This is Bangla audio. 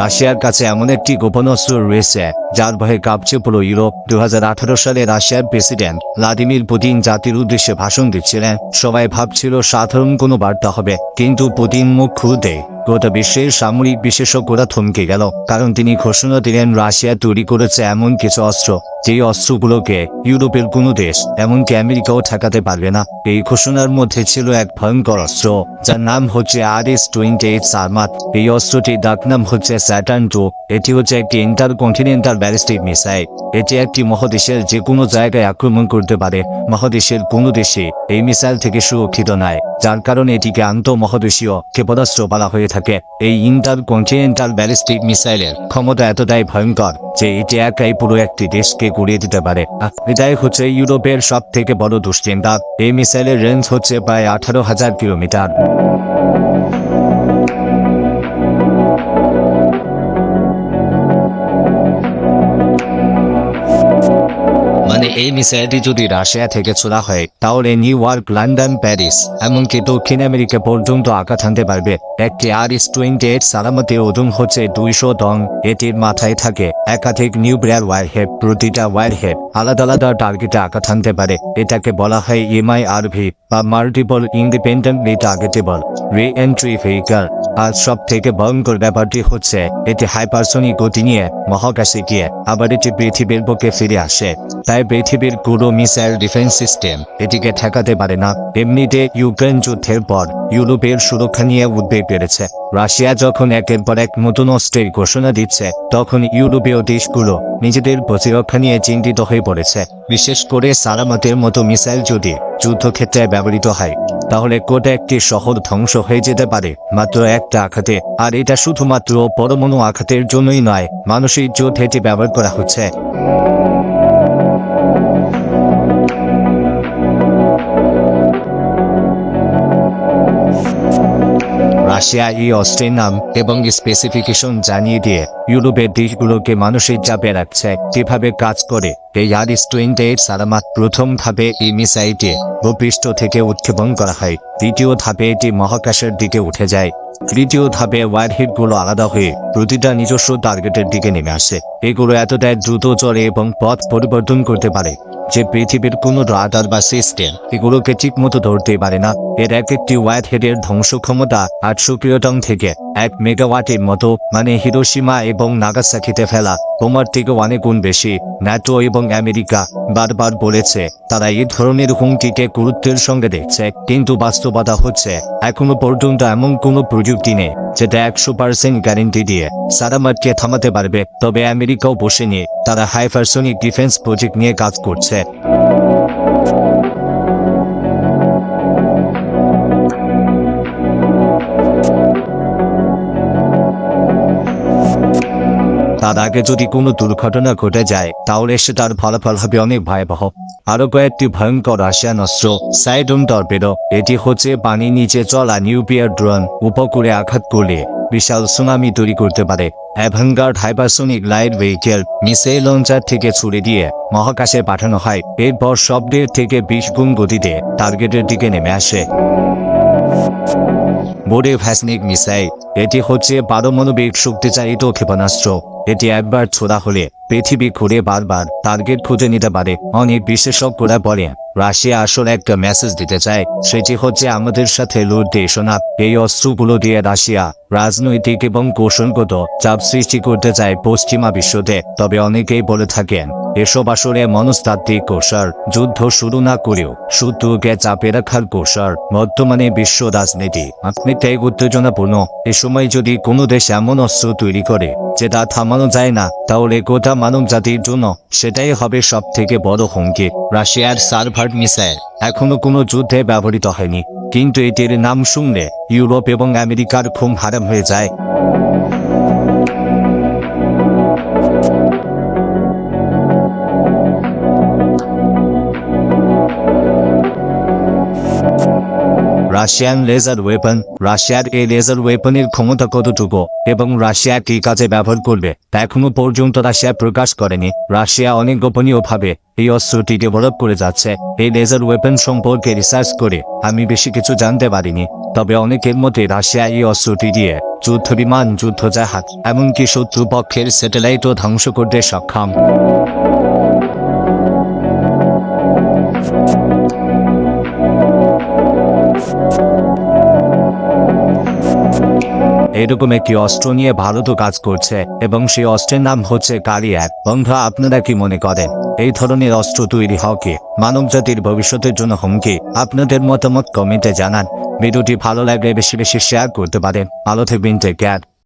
রাশিয়ার কাছে এমন একটি গোপন অস্ত্র রয়েছে, যার ভয়ে কাঁপছে পুরো ইউরোপ। দু সালে রাশিয়ার প্রেসিডেন্ট ভ্লাদিমির পুতিন জাতির উদ্দেশ্যে ভাষণ দিচ্ছিলেন। সবাই ভাবছিল সাধারণ কোনো বার্তা হবে, কিন্তু পুতিন মুখ খুলতে গোটা বিশ্বের সামরিক বিশেষজ্ঞরা থমকে গেল, কারণ তিনি ঘোষণা দিলেন রাশিয়া তৈরি করেছে এমন কিছু অস্ত্র, যেই অস্ত্রগুলোকে ইউরোপের কোনো দেশ, এমনকি আমেরিকাও ঠেকাতে পারবে না। এই ঘোষণার মধ্যে ছিল এক ভয়ঙ্কর অস্ত্র, যার নাম হচ্ছে R S twenty eight Sarmat. এই অস্ত্রটির ডাক নাম হচ্ছে স্যাটার্ন টু এটি হচ্ছে একটি ইন্টার কন্টিনেন্টাল ব্যালিস্টিক মিসাইল এটি একটি মহাদেশের যে কোনো জায়গায় আক্রমণ করতে পারে, মহাদেশের কোনো দেশে এই মিসাইল থেকে সুরক্ষিত নয়, যার কারণে এটিকে আন্তঃমহাদেশীয় ক্ষেপণাস্ত্র বলা হয়ে থাকে, এই ইন্টার কন্টিনেন্টাল ব্যালিস্টিক মিসাইলের ক্ষমতা এতটাই ভয়ঙ্কর যে এটি একাই পুরো একটি দেশকে গুড়িয়ে দিতে পারে। এটাই হচ্ছে ইউরোপের সব থেকে বড় দুশ্চিন্তা, এই মিসাইলের রেঞ্জ হচ্ছে প্রায় আঠারো হাজার কিলোমিটার। এই মিসাইলটি যদি রাশিয়া থেকে ছোড়া হয়, তাহলে নিউ ইয়র্ক, লন্ডন, প্যারিস, এমনকি দক্ষিণ আমেরিকা পর্যন্ত আঘাত হানতে পারবে। একটি আর এস টোয়েন্টি এইট সালামতের ওজন হচ্ছে দুইশো টন এটির মাথায় থাকে একাধিক নিউক্লিয়ার ওয়ারহেড, প্রতিটা ওয়ারহেড আলাদা আলাদা টার্গেটে আঘাত হানতে পারে। এটাকে বলা হয় এমআই আরভি বা multiple independently targetable re entry vehicle আর সব থেকে ভয়ঙ্কর ব্যাপারটি হচ্ছে, এটি হাইপারসনিক গতি নিয়ে মহাকাশে গিয়ে আবার এটি পৃথিবীর বুকে ফিরে আসে। তাই পৃথিবীর পুরো মিসাইল ডিফেন্স সিস্টেম এটিকে ঠেকাতে পারে না। এমনিতে ইউক্রেন যুদ্ধের পর ইউরোপের সুরক্ষা নিয়ে উদ্বেগ বেড়েছে। রাশিয়া যখন একের পর এক নতুন অস্ত্রের ঘোষণা দিচ্ছে, তখন ইউরোপীয় দেশগুলো নিজেদের প্রতিরক্ষা নিয়ে চিন্তিত হয়ে পড়েছে। বিশেষ করে সারামাতের মতো মিসাইল যদি যুদ্ধক্ষেত্রে ব্যবহৃত হয়, তাহলে কোটা একটি শহর ধ্বংস হয়ে যেতে পারে। মাত্র একটা আঘাতে, আর এটা শুধুমাত্র পরমাণু আঘাতের জন্যই নয়, মানসিক যুদ্ধে এটি ব্যবহার করা হচ্ছে। রাশিয়া এই নাম এবং স্পেসিফিকেশন জানিয়ে দিয়ে ইউরোপের দেশগুলোকে মানুষের চাপে রাখছে কীভাবে কাজ করে, এই আরিস টোয়েন্টি এইট সালামাত প্রথম ধাপে এই মিসাইলটি ভূপৃষ্ঠ থেকে উৎক্ষেপণ করা হয় দ্বিতীয় ধাপে এটি মহাকাশের দিকে উঠে যায় তৃতীয় ধাপে ওয়ারহেডগুলো আলাদা হয়ে প্রতিটা নিজস্ব টার্গেটের দিকে নেমে আসে, এগুলো এতটাই দ্রুত চলে এবং পথ পরিবর্তন করতে পারে। যে পৃথিবীর কোনো রাডার বা সিস্টেম এগুলোকে ঠিক মতো ধরতেই পারে না। এর এক একটি ওয়াইট হেডের ধ্বংস ক্ষমতা আটশো কিলোটন থেকে। এক মেগাওয়াটের মতো মানে হিরোসীমা এবং নাগাসাকিতে ফেলা। বোমার থেকে অনেক গুণ বেশি, ন্যাটো এবং আমেরিকা, বারবার বলেছে, তারা এই ধরনের হুমকিকে গুরুত্বের সঙ্গে দেখছে, কিন্তু বাস্তবতা হচ্ছে, এখনও পর্যন্ত এমন কোনো প্রযুক্তি নেই, যেটা একশো পার্সেন্ট গ্যারেন্টি দিয়ে সারামাটকে থামাতে পারবে, তবে আমেরিকাও বসে নিয়ে তারা হাইপারসনিক ডিফেন্স প্রজেক্ট নিয়ে কাজ করছে। তার আগে যদি কোনো দুর্ঘটনা ঘটে যায়, তাহলে সেটার ফলাফল হবে অনেক ভয়াবহ। আরও কয়েকটি ভয়ঙ্কর রাশিয়ান অস্ত্র, সাইডুম টর্পেডো, এটি হচ্ছে পানি নিচে চলা নিউক্লিয়ার ড্রোন উপকূলে আঘাত করলে বিশাল সুনামি তৈরি করতে পারে। Avangard hypersonic light vehicle, missile launcher থেকে ছুড়ে দিয়ে মহাকাশে পাঠানো হয়। এরপর শব্দের থেকে বিশ গুণ গতিতে টার্গেটের দিকে নেমে আসে। বোর্ডে ভ্যাসনিক মিসাইল, এটি হচ্ছে পারমাণবিক শক্তিচালিত ক্ষেপণাস্ত্র। এটি একবার ছোড়া হলে পৃথিবী ঘুরে বারবার টার্গেট খুঁজে নিতে পারে। অনেক বিশেষজ্ঞরা বলে, রাশিয়া আসলে একটা মেসেজ দিতে চায়। সেটি হচ্ছে আমাদের সাথে লড়তে এসো না। এই অস্ত্রগুলো দিয়ে রাশিয়া রাজনৈতিক এবং কৌশলগত চাপ সৃষ্টি করতে চায় পশ্চিমা বিশ্বতে। তবে অনেকেই বলে থাকেন, এসব আসলে মনস্তাত্ত্বিক কৌশল। যুদ্ধ শুরু না করেও শত্রুকে চাপে রাখার কৌশল। বর্তমানে বিশ্ব রাজনীতি অনেকটাই উত্তেজনাপূর্ণ। এ সময় যদি কোনো দেশ এমন অস্ত্র তৈরি করে, যেটা থামানো যায় না, তাহলে গোটা মানব জাতির জন্য সেটাই হবে সব থেকে বড় হুমকি, রাশিয়ার সার্ভার্ড মিসাইল। এখনও কোনো যুদ্ধে ব্যবহৃত হয়নি, কিন্তু এটির নাম শুনলে ইউরোপ এবং আমেরিকার ঘুম হারাম হয়ে যায়। রাশিয়ান লেজার ওয়েপন রাশিয়ার এই লেজার ওয়েপনের ক্ষমতা কতটুকু? এবং রাশিয়া কি কাজে ব্যবহার করবে? তা এখনও পর্যন্ত রাশিয়া প্রকাশ করেনি। রাশিয়া অনেক গোপনীয়ভাবে এই অস্ত্রটি ডেভেলপ করে যাচ্ছে। এই লেজার ওয়েপন সম্পর্কে রিসার্চ করে আমি বেশি কিছু জানতে পারিনি। তবে অনেকের মতে রাশিয়া এই অস্ত্রটি দিয়ে যুদ্ধ বিমান যুদ্ধ জাহাজ এমনকি শত্রুপক্ষের স্যাটেলাইটও ধ্বংস করতে সক্ষম। এরকম একটি অস্ত্র নিয়ে ভারতও কাজ করছে, এবং সেই অস্ত্রের নাম হচ্ছে কালি এক বন্ধুরা, আপনারা কি মনে করেন? এই ধরনের অস্ত্র তৈরি হওয়া কি? মানবজাতির ভবিষ্যতের জন্য হুমকি? আপনাদের মতামত কমেন্টে জানান। ভিডিওটি ভালো লাগলে বেশি বেশি শেয়ার করতে পারেন। ভালো থাকবেন টেক কেয়ার